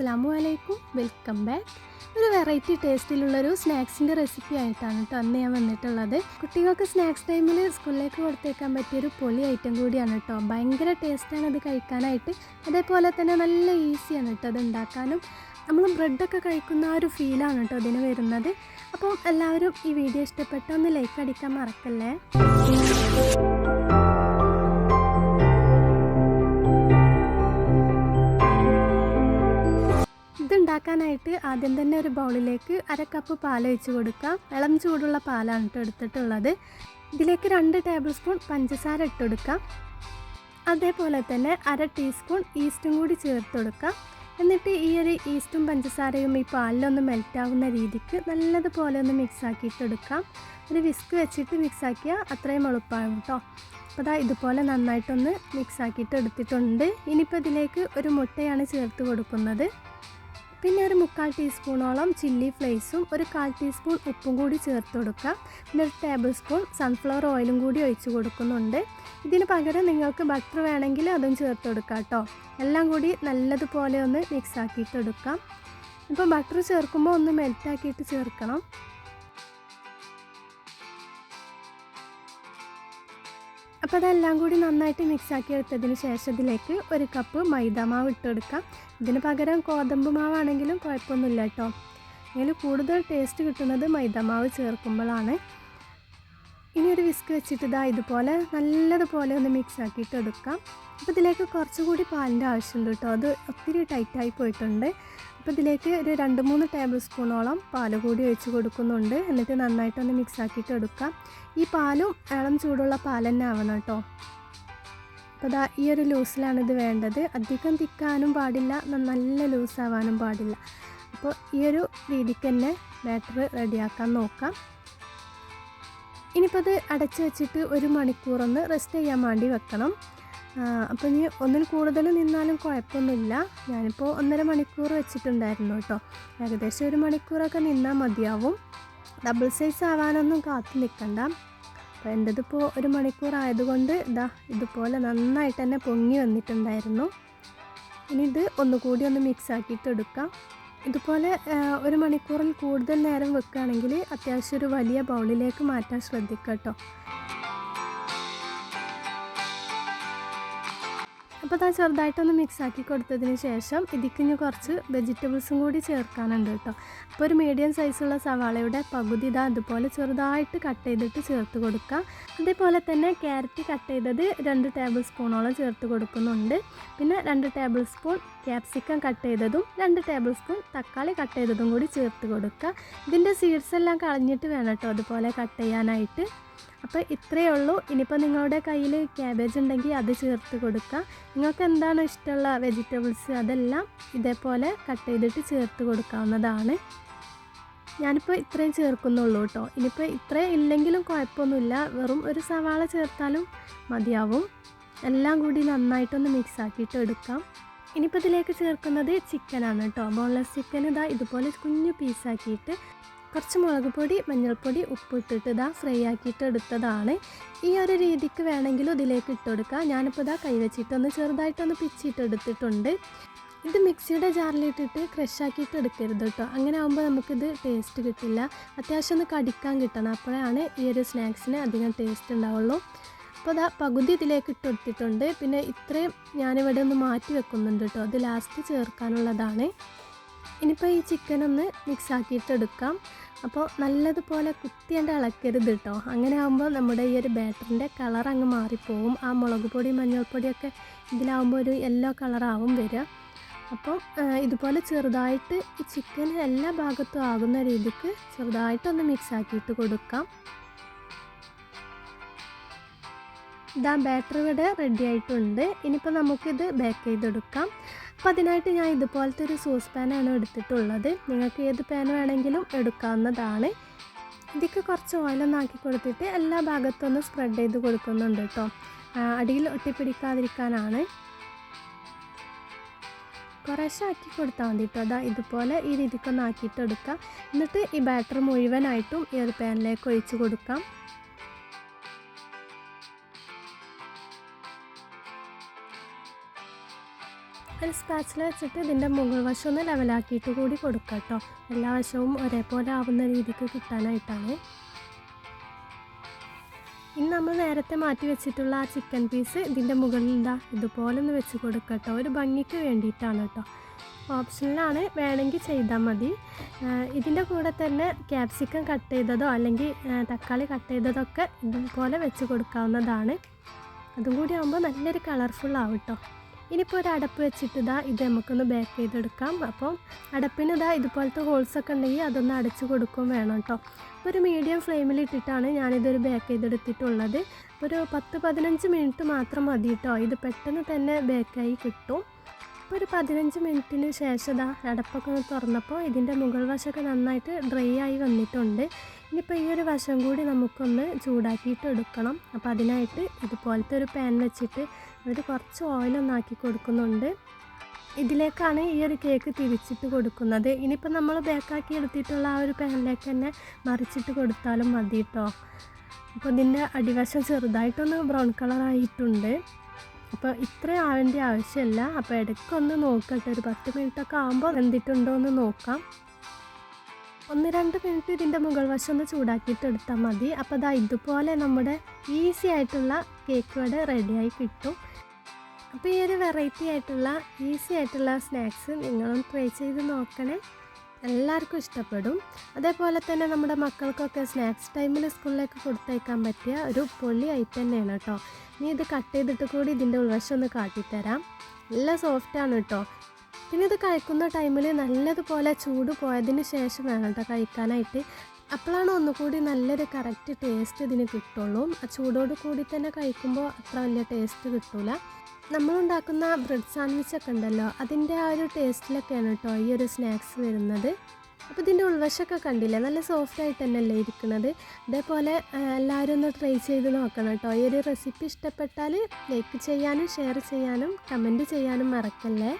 അസ്സാം വലൈക്കും welcome back. ഒരു വെറൈറ്റി ടേസ്റ്റിലുള്ളൊരു സ്നാക്സിന്റെ റെസിപ്പി ആയിട്ടാണ് കേട്ടോ അന്ന് ഞാൻ വന്നിട്ടുള്ളത്. കുട്ടികൾക്ക് സ്നാക്സ് ടൈമിൽ സ്കൂളിലേക്ക് കൊടുത്തേക്കാൻ പറ്റിയൊരു പൊളി ഐറ്റം കൂടിയാണ് കേട്ടോ ഭയങ്കര ടേസ്റ്റാണ് ഇത് കഴിക്കാനായിട്ട്. അതേപോലെ തന്നെ നല്ല ഈസിയാണ് കേട്ടോ അത് ഉണ്ടാക്കാനും. നമ്മൾ ബ്രെഡൊക്കെ കഴിക്കുന്ന ആ ഒരു ഫീലാണ് കേട്ടോ അതിന് വരുന്നത്. അപ്പോൾ എല്ലാവരും ഈ വീഡിയോ ഇഷ്ടപ്പെട്ട ഒന്ന് ലൈക്ക് അടിക്കാൻ മറക്കല്ലേ? ഇതുണ്ടാക്കാനായിട്ട് ആദ്യം തന്നെ ഒരു ബൗളിലേക്ക് അര കപ്പ് പാൽ ഒഴിച്ച് കൊടുക്കാം. ഇളം ചൂടുള്ള പാലാണ് കേട്ടോ എടുത്തിട്ടുള്ളത്. ഇതിലേക്ക് രണ്ട് ടേബിൾ സ്പൂൺ പഞ്ചസാര കൊടുക്കാം. അതേപോലെ തന്നെ അര ടീസ്പൂൺ ഈസ്റ്റും കൂടി ചേർത്ത് കൊടുക്കാം. എന്നിട്ട് ഈ ഒരു ഈസ്റ്റും പഞ്ചസാരയും ഈ പാലിലൊന്ന് മെൽറ്റാവുന്ന രീതിക്ക് നല്ലതുപോലെ ഒന്ന് മിക്സ് ആക്കിയിട്ടെടുക്കാം ഒരു വിസ്ക് വെച്ചിട്ട് മിക്സ് ആക്കിയാൽ അത്രയും എളുപ്പമാകും കേട്ടോ അപ്പോൾ അതാ ഇതുപോലെ നന്നായിട്ടൊന്ന് മിക്സ് ആക്കിയിട്ട് എടുത്തിട്ടുണ്ട്. ഇനിയിപ്പോൾ ഇതിലേക്ക് ഒരു മുട്ടയാണ് ചേർത്ത് കൊടുക്കുന്നത്. പിന്നെ ഒരു മുക്കാൽ ടീസ്പൂണോളം ചില്ലി ഫ്ലേസും ഒരു കാൽ ടീസ്പൂൺ ഉപ്പും കൂടി ചേർത്ത് കൊടുക്കുക പിന്നെ ഒരു ടേബിൾ സ്പൂൺ സൺഫ്ലവർ ഓയിലും കൂടി ഒഴിച്ച് കൊടുക്കുന്നുണ്ട്. ഇതിന് പകരം നിങ്ങൾക്ക് ബട്ടർ വേണമെങ്കിൽ അതും ചേർത്ത് കൊടുക്കാം കേട്ടോ. എല്ലാം കൂടി നല്ലതുപോലെ ഒന്ന് മിക്സ് ആക്കിയിട്ട് എടുക്കാം. ഇപ്പോൾ ബട്ടർ ചേർക്കുമ്പോൾ ഒന്ന് മെൽറ്റാക്കിയിട്ട് ചേർക്കണം. അപ്പോൾ അതെല്ലാം കൂടി നന്നായിട്ട് മിക്സാക്കി എടുത്തതിന് ശേഷം ഇതിലേക്ക് ഒരു കപ്പ് മൈദ മാവ് ഇട്ടെടുക്കാം ഇതിന് പകരം ഗോതമ്പ് മാവാണെങ്കിലും കുഴപ്പമൊന്നുമില്ല കേട്ടോ ഇതിൽ കൂടുതൽ ടേസ്റ്റ് കിട്ടുന്നത് മൈദ മാവ് ചേർക്കുമ്പോഴാണ്. ഇനി ഒരു വിസ്ക് വെച്ചിട്ട് ഇതാ ഇതുപോലെ നല്ലതുപോലെ ഒന്ന് മിക്സ് എടുക്കാം. അപ്പോൾ ഇതിലേക്ക് കുറച്ചുകൂടി പാലിന്റെ ആവശ്യമുണ്ട് കേട്ടോ അത് ഒത്തിരി ടൈറ്റായി പോയിട്ടുണ്ട്. അപ്പോൾ ഇതിലേക്ക് ഒരു രണ്ട് മൂന്ന് ടേബിൾ സ്പൂണോളം പാൽ കൂടി ഒഴിച്ച് കൊടുക്കുന്നുണ്ട്. എന്നിട്ട് നന്നായിട്ടൊന്ന് മിക്സ് ആക്കിയിട്ട് എടുക്കാം. ഈ പാലും ഇളം ചൂടുള്ള പാൽ തന്നെ ആവണം കേട്ടോ. അപ്പോൾ അതാ ഈ ഒരു ലൂസിലാണ് ഇത് വേണ്ടത്. അധികം തിക്കാനും പാടില്ല നല്ല ലൂസാവാനും പാടില്ല. അപ്പോൾ ഈ ഒരു രീതിക്ക് തന്നെ ബാറ്റർ റെഡിയാക്കാൻ നോക്കാം. ഇനിയിപ്പോൾ അത് അടച്ചു വെച്ചിട്ട് ഒരു മണിക്കൂറൊന്ന് റെസ്റ്റ് ചെയ്യാൻ വേണ്ടി വെക്കണം. അപ്പോൾ ഇനി ഒന്നിൽ കൂടുതൽ നിന്നാലും കുഴപ്പമൊന്നുമില്ല. ഞാനിപ്പോൾ ഒന്നര മണിക്കൂർ വെച്ചിട്ടുണ്ടായിരുന്നു കേട്ടോ. ഏകദേശം ഒരു മണിക്കൂറൊക്കെ നിന്നാൽ മതിയാവും. ഡബിൾ സൈസ് ആവാനൊന്നും കാത്തു നിൽക്കണ്ട അപ്പോൾ എന്റെതിപ്പോൾ ഒരു മണിക്കൂർ ആയതുകൊണ്ട് ഇതാ ഇതുപോലെ നന്നായിട്ട് തന്നെ പൊങ്ങി വന്നിട്ടുണ്ടായിരുന്നു. ഇനി ഇത് ഒന്നുകൂടി ഒന്ന് മിക്സ് ആക്കിയിട്ട് എടുക്കാം. ഇതുപോലെ ഒരു മണിക്കൂറിൽ കൂടുതൽ നേരം വെക്കുകയാണെങ്കിൽ അത്യാവശ്യം ഒരു വലിയ ബൗളിലേക്ക് മാറ്റാൻ ശ്രദ്ധിക്കുക കേട്ടോ. അപ്പോൾ അത് ചെറുതായിട്ടൊന്ന് മിക്സ് ആക്കി കൊടുത്തതിന് ശേഷം ഇതിക്ക് ഇനി കുറച്ച് വെജിറ്റബിൾസും കൂടി ചേർക്കാനുണ്ട് കേട്ടോ. അപ്പോൾ ഒരു മീഡിയം സൈസുള്ള സവാളയുടെ പകുതി ഇതാ അതുപോലെ ചെറുതായിട്ട് കട്ട് ചെയ്തിട്ട് ചേർത്ത് കൊടുക്കാം. അതേപോലെ തന്നെ ക്യാരറ്റ് കട്ട് ചെയ്തത് രണ്ട് ടേബിൾ സ്പൂണോളം ചേർത്ത് കൊടുക്കുന്നുണ്ട്. പിന്നെ രണ്ട് ടേബിൾ സ്പൂൺ ക്യാപ്സിക്കം കട്ട് ചെയ്തതും രണ്ട് ടേബിൾ സ്പൂൺ തക്കാളി കട്ട് ചെയ്തതും കൂടി ചേർത്ത് കൊടുക്കുക ഇതിന്റെ സീഡ്സ് എല്ലാം കളഞ്ഞിട്ട് വേണം കേട്ടോ അതുപോലെ കട്ട് ചെയ്യാനായിട്ട്. അപ്പോൾ ഇത്രയേ ഉള്ളൂ. ഇനിയിപ്പോൾ നിങ്ങളുടെ കയ്യിൽ ക്യാബേജ് ഉണ്ടെങ്കിൽ അത് ചേർത്ത് കൊടുക്കുക. നിങ്ങൾക്ക് എന്താണോ ഇഷ്ടമുള്ള വെജിറ്റബിൾസ് അതെല്ലാം ഇതേപോലെ കട്ട് ചെയ്തിട്ട് ചേർത്ത് കൊടുക്കാവുന്നതാണ്. ഞാനിപ്പോൾ ഇത്രയും ചേർക്കുന്നുള്ളൂ കേട്ടോ. ഇനിയിപ്പോൾ ഇത്രയും ഇല്ലെങ്കിലും കുഴപ്പമൊന്നുമില്ല. വെറും ഒരു സവാള ചേർത്താലും മതിയാവും. എല്ലാം കൂടി നന്നായിട്ടൊന്ന് മിക്സ് ആക്കിയിട്ട് എടുക്കാം. ഇനിയിപ്പോൾ ഇതിലേക്ക് ചേർക്കുന്നത് ചിക്കനാണ് കേട്ടോ. ബോൺലെസ് ചിക്കൻ ഇതാ ഇതുപോലെ കുഞ്ഞു പീസാക്കിയിട്ട് കുറച്ച് മുളക് പൊടി മഞ്ഞൾപ്പൊടി ഉപ്പിട്ടിട്ട് ഇതാ ഫ്രൈ ആക്കിയിട്ട് എടുത്തതാണ്. ഈ ഒരു രീതിക്ക് വേണമെങ്കിലും ഇതിലേക്ക് ഇട്ട് കൊടുക്കുക ഞാനിപ്പോൾ ഇതാ കൈവച്ചിട്ടൊന്ന് ചെറുതായിട്ടൊന്ന് പിച്ചിട്ട് എടുത്തിട്ടുണ്ട്. ഇത് മിക്സിയുടെ ജാറിലിട്ടിട്ട് ക്രഷ് ആക്കിയിട്ട് എടുക്കരുത് കേട്ടോ അങ്ങനെ ആകുമ്പോൾ നമുക്കിത് ടേസ്റ്റ് കിട്ടില്ല. അത്യാവശ്യം ഒന്ന് കടിക്കാൻ കിട്ടണം. അപ്പോഴാണ് ഈ ഒരു സ്നാക്സിന് അധികം ടേസ്റ്റ് ഉണ്ടാവുള്ളൂ. അപ്പോൾ അതാ പകുതി ഇതിലേക്ക് ഇട്ട് കൊടുത്തിട്ടുണ്ട്. പിന്നെ ഇത്രയും ഞാനിവിടെ ഒന്ന് മാറ്റി വെക്കുന്നുണ്ട് കേട്ടോ അത് ലാസ്റ്റ് ചേർക്കാനുള്ളതാണ്. ഇനിയിപ്പോൾ ഈ ചിക്കൻ ഒന്ന് മിക്സ് ആക്കിയിട്ട് എടുക്കാം. അപ്പോൾ നല്ലതുപോലെ കുത്തിയണ്ട് ഇളക്കരുത് കേട്ടോ അങ്ങനെ ആകുമ്പോൾ നമ്മുടെ ഈ ഒരു ബാറ്ററിന്റെ കളർ അങ്ങ് മാറിപ്പോവും. ആ മുളക് പൊടി മഞ്ഞൾപ്പൊടിയൊക്കെ ഇതിലാവുമ്പോൾ ഒരു യെല്ലോ കളറാവും വരിക അപ്പോൾ ഇതുപോലെ ചെറുതായിട്ട് ഈ ചിക്കൻ എല്ലാ ഭാഗത്തും ആകുന്ന രീതിക്ക് ചെറുതായിട്ടൊന്ന് മിക്സ് ആക്കിയിട്ട് കൊടുക്കാം. ഇതാ ബാറ്റർ ഇവിടെ റെഡി ആയിട്ടുണ്ട്. ഇനിയിപ്പോൾ നമുക്കിത് ബേക്ക് ചെയ്തെടുക്കാം. അപ്പോൾ അതിനായിട്ട് ഞാൻ ഇതുപോലത്തെ ഒരു സോസ് പാനാണ് എടുത്തിട്ടുള്ളത്. നിങ്ങൾക്ക് ഏത് പാൻ വേണമെങ്കിലും എടുക്കാവുന്നതാണ്. ഇതിക്ക് കുറച്ച് ഓയിലൊന്ന് ആക്കി കൊടുത്തിട്ട് എല്ലാ ഭാഗത്തൊന്ന് സ്പ്രെഡ് ചെയ്ത് കൊടുക്കുന്നുണ്ട് കേട്ടോ അടിയിൽ ഒട്ടിപ്പിടിക്കാതിരിക്കാനാണ്. കുറേശ്ശെ ആക്കി കൊടുത്താൽ മതി കേട്ടോ അതാ ഇതുപോലെ ഈ രീതിക്കൊന്ന് ആക്കിയിട്ട് എടുക്കുക എന്നിട്ട് ഈ ബാറ്റർ മുഴുവനായിട്ടും ഈ ഒരു പാനിലേക്ക് ഒഴിച്ച് കൊടുക്കാം. ഒരു സ്പാച്ചിൽ വെച്ചിട്ട് ഇതിന്റെ മുകൾ വശം ഒന്ന് ലെവലാക്കിയിട്ട് കൂടി കൊടുക്കുക കേട്ടോ എല്ലാ വശവും ഒരേപോലെ ആവുന്ന രീതിക്ക് കിട്ടാനായിട്ടാണ്. ഇനി നമ്മൾ നേരത്തെ മാറ്റി വെച്ചിട്ടുള്ള ആ ചിക്കൻ പീസ് ഇതിന്റെ മുകളിൽ ഇതാ ഇതുപോലെ ഒന്ന് വെച്ച് കൊടുക്കുക കേട്ടോ ഒരു ഭംഗിക്ക് വേണ്ടിയിട്ടാണ് കേട്ടോ ഓപ്ഷനിലാണ് വേണമെങ്കിൽ ചെയ്താൽ മതി. ഇതിന്റെ കൂടെ തന്നെ ക്യാപ്സിക്കം കട്ട് ചെയ്തതോ അല്ലെങ്കിൽ തക്കാളി കട്ട് ചെയ്തതൊക്കെ ഇതുപോലെ വെച്ച് കൊടുക്കാവുന്നതാണ്. അതും കൂടി ആകുമ്പോൾ നല്ലൊരു കളർഫുൾ ആവും കേട്ടോ ഇനിയിപ്പോൾ ഒരു അടപ്പ് വെച്ചിട്ട് ഇതാ ഇത് നമുക്കൊന്ന് ബേക്ക് ചെയ്തെടുക്കാം. അപ്പം അടപ്പിന് ഇതാ ഇതുപോലത്തെ ഹോൾസ് ഒക്കെ ഉണ്ടെങ്കിൽ അതൊന്ന് അടച്ചു കൊടുക്കും വേണം കേട്ടോ അപ്പോൾ ഒരു മീഡിയം ഫ്ലെയിമിൽ ഇട്ടിട്ടാണ് ഞാനിതൊരു ബേക്ക് ചെയ്തെടുത്തിട്ടുള്ളത്. ഒരു പത്ത് പതിനഞ്ച് മിനിറ്റ് മാത്രം മതി കേട്ടോ ഇത് പെട്ടെന്ന് തന്നെ ബേക്കായി കിട്ടും. അപ്പോൾ ഒരു പതിനഞ്ച് മിനിറ്റിന് ശേഷം ഇതാ അടപ്പൊക്കെ ഒന്ന് തുറന്നപ്പോൾ ഇതിന്റെ മുകൾ വശമൊക്കെ നന്നായിട്ട് ഡ്രൈ ആയി വന്നിട്ടുണ്ട്. ഇനിയിപ്പോൾ ഈ ഒരു വശം കൂടി നമുക്കൊന്ന് ചൂടാക്കിയിട്ട് എടുക്കണം. അപ്പോൾ അതിനായിട്ട് ഇതുപോലത്തെ ഒരു പാൻ വെച്ചിട്ട് അതിൽ കുറച്ച് ഓയിൽ ഓയിലൊന്നാക്കി കൊടുക്കുന്നുണ്ട്. ഇതിലേക്കാണ് ഈ ഒരു കേക്ക് തിരിച്ചിട്ട് കൊടുക്കുന്നത്. ഇനിയിപ്പോൾ നമ്മൾ ബേക്കാക്കി എടുത്തിട്ടുള്ള ആ ഒരു പാനിലേക്ക് തന്നെ മറിച്ചിട്ട് കൊടുത്താലും മതി കേട്ടോ അപ്പോൾ ഇതിന്റെ അടിവശം ചെറുതായിട്ടൊന്ന് ബ്രൗൺ കളറായിട്ടുണ്ട് അപ്പോൾ ഇത്ര ആവേണ്ട ആവശ്യമില്ല അപ്പോൾ ഇടയ്ക്കൊന്ന് നോക്കട്ടെ. ഒരു പത്ത് മിനിറ്റൊക്കെ ആകുമ്പോൾ എന്തിട്ടുണ്ടോ എന്ന് നോക്കാം. ഒന്ന് രണ്ട് മിനിറ്റ് ഇതിന്റെ മുകൾ വശം ഒന്ന് ചൂടാക്കിയിട്ട് എടുത്താൽ മതി. അപ്പോൾ അതാ ഇതുപോലെ നമ്മുടെ ഈസി ആയിട്ടുള്ള കേക്ക് ഇവിടെ റെഡിയായി കിട്ടും. അപ്പോൾ ഈ ഒരു വെറൈറ്റി ആയിട്ടുള്ള ഈസി ആയിട്ടുള്ള സ്നാക്സ് നിങ്ങളും ട്രൈ ചെയ്ത് നോക്കണേ. എല്ലാവർക്കും ഇഷ്ടപ്പെടും. അതേപോലെ തന്നെ നമ്മുടെ മക്കൾക്കൊക്കെ സ്നാക്സ് ടൈമിൽ സ്കൂളിലേക്ക് കൊടുത്തയക്കാൻ പറ്റിയ ഒരു പൊള്ളി ഐറ്റം തന്നെയാണ് കേട്ടോ നീ ഇത് കട്ട് ചെയ്തിട്ട് കൂടി ഇതിന്റെ ഉൾവശം ഒന്ന് കാട്ടിത്തരാം. നല്ല സോഫ്റ്റാണ് കേട്ടോ പിന്നെ ഇത് കഴിക്കുന്ന ടൈമിൽ നല്ലതുപോലെ ചൂട് പോയതിന് ശേഷം വേണം കേട്ടോ കഴിക്കാനായിട്ട് അപ്പോഴാണ് ഒന്നുകൂടി നല്ലൊരു കറക്റ്റ് ടേസ്റ്റ് ഇതിന് കിട്ടുള്ളൂ. ചൂടോട് കൂടി തന്നെ കഴിക്കുമ്പോൾ അത്ര വലിയ ടേസ്റ്റ് കിട്ടൂല. നമ്മളുണ്ടാക്കുന്ന ബ്രെഡ് സാൻഡ്വിച്ച് ഒക്കെ ഉണ്ടല്ലോ അതിന്റെ ആ ഒരു ടേസ്റ്റിലൊക്കെയാണ് കേട്ടോ ഈ ഒരു സ്നാക്സ് വരുന്നത്. അപ്പോൾ ഇതിന്റെ ഉൾവശമൊക്കെ കണ്ടില്ലേ നല്ല സോഫ്റ്റ് ആയിട്ട് തന്നെയല്ലേ ഇരിക്കുന്നത് അതേപോലെ ആ, എല്ലാവരും ഒന്ന് ട്രൈ ചെയ്ത് നോക്കണം കേട്ടോ ഈ ഒരു റെസിപ്പി ഇഷ്ടപ്പെട്ടാൽ ലൈക്ക് ചെയ്യാനും ഷെയർ ചെയ്യാനും കമന്റ് ചെയ്യാനും മറക്കല്ലേ.